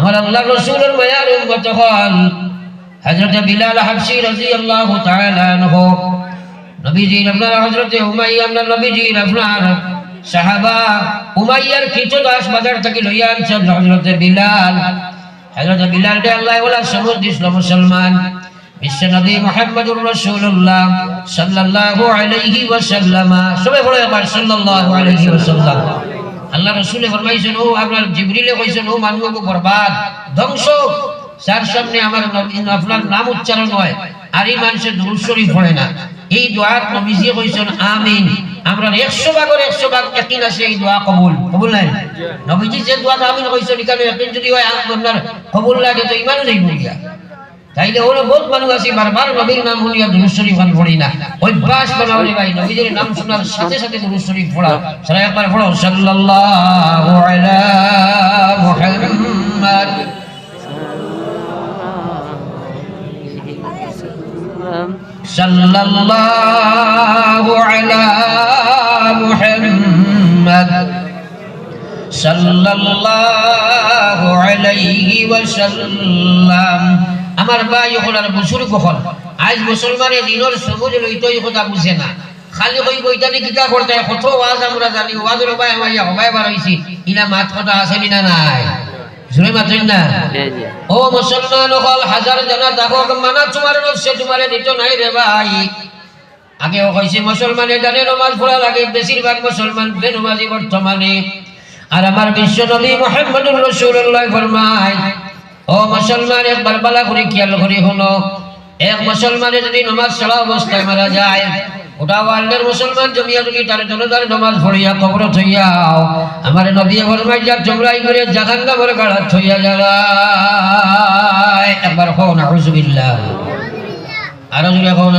আমার আল্লাহ রসুলের মায়ার উম্মত হল হযরত বিলাল হাবশি রাদিয়াল্লাহু তাআলা আনহু। নবীজির আপনার হযরত উমাইয়া, আপনার নবীজির আপনার সাহাবা উমাইয়ার কিছু দাস বাজার থেকে লইয়া আনছেন হযরত বিলাল। হযরত বিলাল কে আল্লাহ ওলা সমুদ দিছিল মুসলমান। বিশ্ব নবী মুহাম্মদুর রাসূলুল্লাহ সাল্লাল্লাহু আলাইহি ওয়াসাল্লাম। সবাই বলে আমার সাল্লাল্লাহু আলাইহি ওয়াসাল্লাম। আল্লাহ রসুলে ফরমাইছেন ও আপনার জিবরিলে কইছেন ও মানুষকে বরবাদ ধ্বংস। যার সামনে আমার আপনার নাম উচ্চারণ হয় আর এই মানুষের দুরূদ শরীফ পড়ে না। এই দোয়াত নবীজি কইছেন আমিন। আমরা একশো ভাগের একশো ভাগ একদিন আছে এই দোয়া কবুল। কবুল নাই? নবীজি যে দোয়াত আমিন কইছেন এখানে একদিন যদি হয় আপনার কবুল লাগে তো ইমানও যাইব গিয়া তাইলে ওরা বহুত মানুষ আছে, বারবার নবীর নাম শুনিয়া দুরূদ শরীফ খান পড়ি না। অভ্যাস বানাও রে ভাই নবীজির নাম শোনার সাথে সাথে দুরূদ শরীফ পড়া সারা একবার পড়ো সাল্লাল্লাহু আলা মুহাম্মদ। সাল্লাল্লাহু আলা মুহাম্মদ। সাল্লাল্লাহু আলাইহি ওয়াসাল্লাম। আমার ভাই হলার বুজুর্গ হল। আজ মুসলমানে দিনের সবুজ লইতই কথা বুঝে না। খালি কই কইতানি কিতা করতে কত ওয়াজ আমরা জানি। ওয়াজের ভাই মাইয়া হবাই বার হইছি। ইলা মাত কথা আছে না নাই? জুড়ে মাত্রেন না? ও মুসলমান হল হাজার জানা দেখো মানা তোমার নফসে তোমারে দিত নাই রে ভাই। আগেও কইছে মুসলমানে জানে নমাজ পড়া লাগে। বেশিরভাগ মুসলমান বেনমাজি বর্তমানে। আর আমার বিশ্ব নবী মোহাম্মদুর রসুল্লাহ ফরমায় ও মুসলমান, একবার বালা করে খেয়াল করে হলো। এক মুসলমানে যদি নমাজ ছাড়া অবস্থায় মারা যায়, ওটা ওয়ার্ল্ডের মুসলমান জমিয়া যদি তার জনতার নমাজ পড়িয়া কবর থইয়াও আমার নবী ফরমায় যা তোমরাই করে জাহান্নামের গাড়া থইয়া যায়। একবার হও না হুজুবিল্লাহ আরও জুড়ে কও না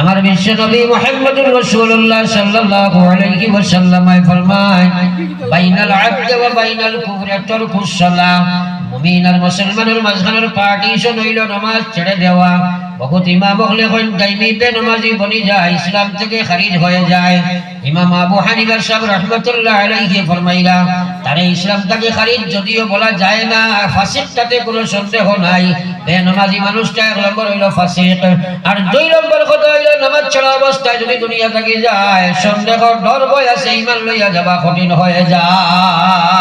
আমার বিশ্ব নবী মুহাম্মদুর রাসূলুল্লাহ সাল্লাল্লাহু আলাইহি ওয়াসাল্লাম ফরমায়, বাইনাল আবদ ওয়া বাইনাল কুফরি তারকুস সালাম মুমিন আর মুসলমানের মাঝখানের পার্টিশন হইল, নামাজ ছেড়ে দেওয়া। বহুত ইমাম হলে দাইমি বে নামাজি বনি যায়, ইসলাম থেকে খারিজ হয়ে যায়। ইমাম আবু হানিফা সাহেব রাহমাতুল্লাহ আলাইহি ফরমাইলা, তারে ইসলাম থেকে খারিজ যদিও বলা যায় না ফাসিক তাতে কোনো সন্দেহ নাই। বে নামাজি মানুষটা এক নম্বর হইল ফাসিক, আর দুই নম্বর কথা হইল, নামাজ ছাড়া অবস্থায় যদি দুনিয়া থেকে যায়, সন্দেহ ডর ভয় আছে, ইমান লইয়া যাবা কঠিন হয়ে যায়।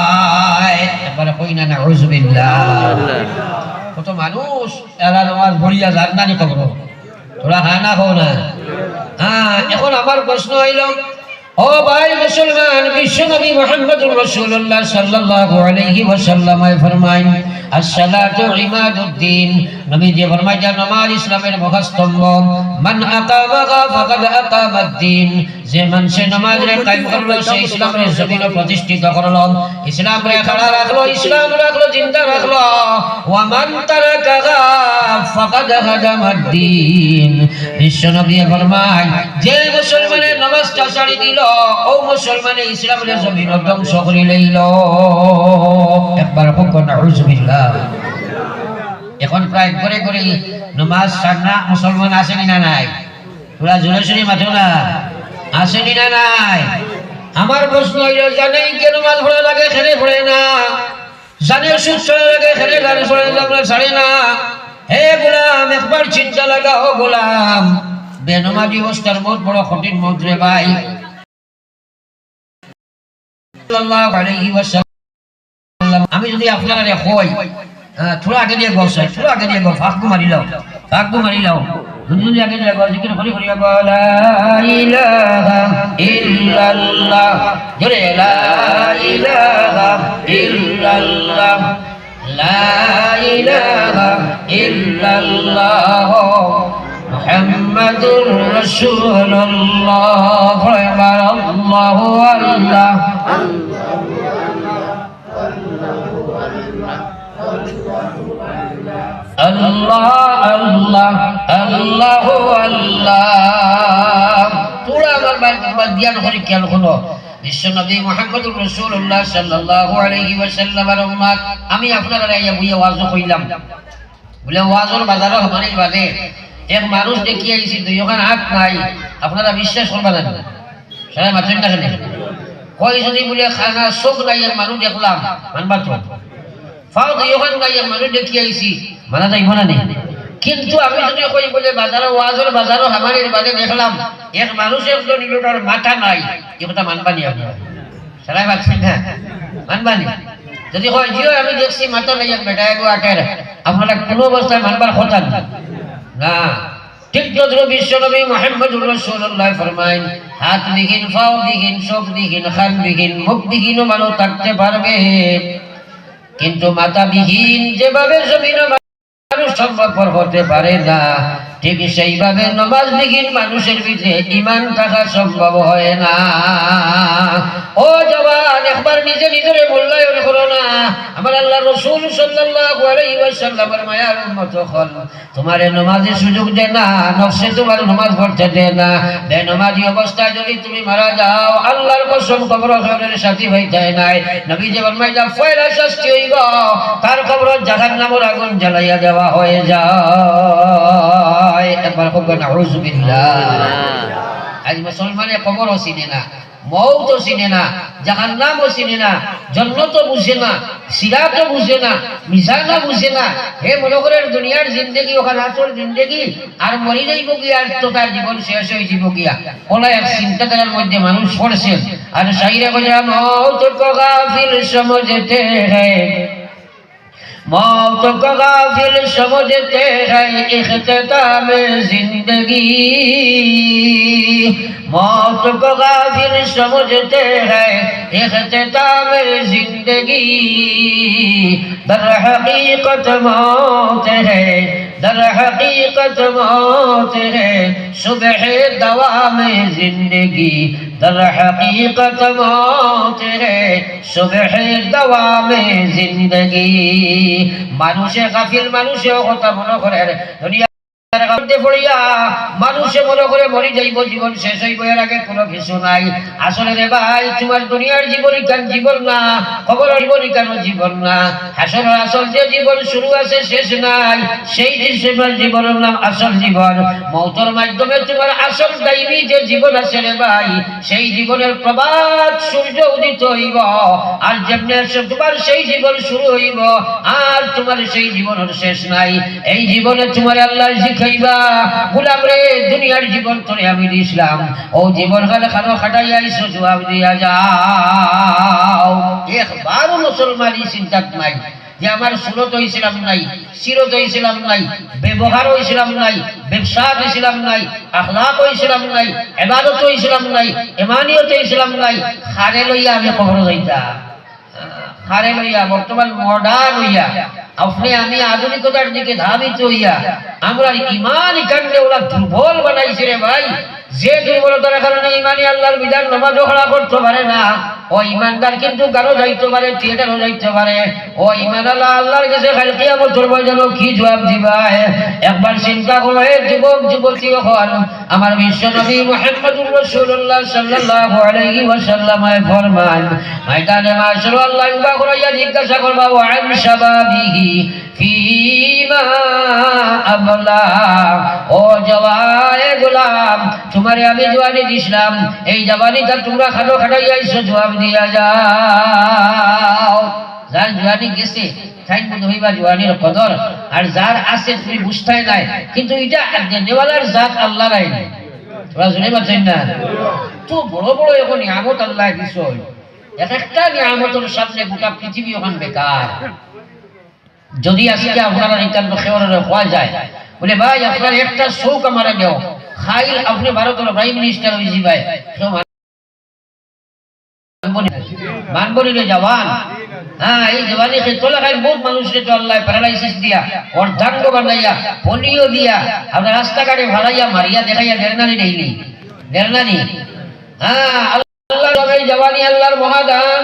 একবার কই না নাউজুবিল্লাহ। কত মানুষ, এলা নামাজ ভরিয়া যাক নানি খবর তোরা হা না খাও না। হ্যাঁ এখন আমার প্রশ্ন হইল, ও ভাই মুসলমান, বিশ্ব নবী মোহাম্মদ রাসূলুল্লাহ সাল্লাল্লাহু আলাইহি ওয়াসাল্লাম ফরমায় আসসালাতু ইমাদুদ্দিন নবী যে ফরমায় নামাজ ইসলামের মুখস্তম্ভ। মান আকামাহা ফাকাদ আকামাদ্দিন যে মানুষে কায়েম করল, সে ইসলামের জমিনে প্রতিষ্ঠিত করল। ইসলাম রে খাড়া রাখল, ইসলাম রাখল, জিন্দা রাখল। ওয়া মান তারাকাহা ফাকাদ হাদামাদ্দিন বিশ্ব নবী যে মুসলমানের নামাজটা ছাড়ি দিল, ও মুসলমানে ইসলামের জমিন ধ্বংস করে লইল। একবার হোক নাউজুবিল্লাহ এখন প্রায় করে করে নামাজ ছাড়না মুসলমান আসেনি না নাই? তোরা জোরে মাথো না আসেনি না নাই? আমার প্রশ্ন হইল জানেই কেন মাল ভরে লাগে, খেলে ভরে না? জানে সুদ চলে লাগে, খেলে গাড়ি চলে আমরা ছাড়ে না? হে গোলাম, একবার চিন্তা লাগা লাগাও, গোলাম। বেনমাজি অবস্থার মত, বড় কঠিন মত রে ভাই। আমি যদি আপনারা কই মারি লাও, ফাঁকু মারি লাও। যদি আগে গছ জিকির করি করি লা ইলাহা ইল্লাল্লাহ, জোরে লা ইলাহা ইল্লাল্লাহ আল্লাহ আল্লাহ আমি আপনারা ইয়া মানে এক মানুষ দেখি আইছি দুই ওখান হাত নাই আপনারা বিশ্বাস করবা না সারা মাছেন না কেন কই যদি বলে খানা চোখ নাই মানুষ দেখলাম মানবা তো ফাও দুই ওখান নাই মানুষ দেখি আইছি মানা যাইব না নেই কিন্তু আমি যদি কই বলে বাজারে ওয়াজর বাজারও হামারির বাদে দেখলাম, এক মানুষ একজন ইলোটার মাথা নাই এ কথা মানবানি আপনারা সারাই পাচ্ছেন না? মানবানি যদি কয় জিও আমি দেখছি মাথা নাই এক বেটা এক আটের আপনারা কোনো অবস্থায় মানবার কথা না না। ঠিক যদ্র বিশ্বনবী মোহাম্মদুর রাসূলুল্লাহ ফরমাইন হাত বিহীন পাও বিহীন চোখ বিহীন খান বিহীন মুখ বিহীন মানুষ থাকতে পারবে কিন্তু মাথা বিহীন, যেভাবে জমিন সম্ভবপর হতে পারে না। ঠিক সেইভাবে নমাজ বিহীন মানুষের ভিতরে ইমান থাকা সম্ভব হয় না। ও জওয়ান, একবার নিজে নিজের মূল্যায়ন করো না। আমার আল্লাহ রসুল সাল্লাল্লাহু আলাইহি ওয়াসাল্লামের মায়ার উম্মত হল তোমার নমাজের সুযোগ দে না, নফসে তোমার নমাজ পড়তে দে না। বেনমাজি অবস্থায় যদি তুমি মারা যাও, আল্লাহর কসম কবর খবরের সাথী হয়ে যায় নাই। নবী যে ফরমাইলা ফয়লা শাস্তি হইব। তার কবর জাহান্নামের আগুন জ্বালাইয়া দেওয়া হয়ে যায় একবার কব নাউযুবিল্লাহ আজ মুসলমানে কবরও চিনে না মৌত চিনে না জাহান্নামও চিনে না জন্নত বুঝে না সিরাতও বুঝে না মিশানা বুঝে না। হে মনে করেন দুনিয়ার জিন্দগি ওখানে আসল জিন্দগি আর মরি যাইব গিয়া আর তো তার জীবন শেষ হয়ে যাব গিয়া ওলা এক চিন্তাধারার মধ্যে মানুষ পড়ছেন আর সাইরা করে মৌত গাফিল সমঝতে হ্যায় मौत को गाफिल समझते हैं इख्तिताम जिंदगी मौत को गाफिल समझते हैं इख्तिताम जिंदगी दर हकीकत मौत है दर हकीकत मौत है सुबह दवा में जिंदगी दर हकीकत मौत है सुबह दवा में जिंदगी মানুষে গাফিল মানুষে কথা মনে করে দুনিয়া জীবন আছে মৌতর মাধ্যমে তোমার আসল দাইবি যে জীবন আছে রে ভাই, সেই জীবনের প্রবাদ সূর্য উদিত হইব। আর যেমনি তোমার সেই জীবন শুরু হইব, আর তোমার সেই জীবনের শেষ নাই। এই জীবনে তোমার আল্লাহ শিখাইবা গুলাম রে, দুনিয়ার জীবন তোরে আমি দিছিলাম ও জীবন খানে খানো খাটাই আইসো, জবাব দিয়া যাও। একবারও মুসলমানই চিন্তা নাই। যে আমার সুরত ইসলাম নাই, সিরত ইসলাম নাই, ব্যবহার ইসলাম নাই, ব্যবসা ইসলাম নাই, আখলাক ইসলাম নাই, এবাদত ইসলাম নাই এমানিয়ত ইসলাম নাই, হারে লইয়া আমি খবর যাইতা হারে লইয়া, বর্তমান মডার্ন হইয়া আপনি আমি আধুনিকতার দিকে ধাবিত হইয়া, আমরা ইমান কাণ্ডে ওরা দুর্বল বানাইছে রে ভাই। যে দুর্বলতার কারণে ইমানি আল্লাহর বিধান নামাজও খড়া করতে পারে না। ও ইমানদার কিন্তু কারও যাইতে পারে, থিয়েটারও যাইতে পারে। ও ইমান আল্লাহ, আল্লাহর কাছে খালি কিয়ামত করবে কি জবাব দিবা। একবার চিন্তা করো, হে যুবক, যুবতী হন আমার বিশ্ব নবী মুহাম্মদুর রাসূলুল্লাহ সাল্লাল্লাহু আলাইহি ওয়াসাল্লাম ফরমান, ময়দানে মাশর আল্লাহ ইবা করাইয়া জিজ্ঞাসা করবা, ওয়ান শাবাবিহি ফিমা আবলা। ও জওয়ানে গোলাম, তোমারে আমি জওয়ানি দিছিলাম। এই জওয়ানিটা তোমরা খাটো খাটাই আইছো জবাব দিয়া যাও। যার জওয়ানি গেছে মনে হইবা জওয়ানির কদর। আর যার আছে, তুমি বুঝতাই নাই। কিন্তু এটা নেওয়ালার জাত, আল্লাহ নাই। তোমরা শুনে পাচ্ছেন তো বড় বড় এখন নিয়ামত আল্লাহ দিছ। এক একটা নিয়ামতের সামনে গোটা পৃথিবী ওখান বেকার। যদি আজকে আপনারা নিতান্ত খেয়ারে হওয়া যায় বলে ভাই আপনার একটা শোক আমার দেও খাইল আপনি ভারতের প্রাইম মিনিস্টার হয়েছি ভাই হ্যাঁ হ্যাঁ মহাদান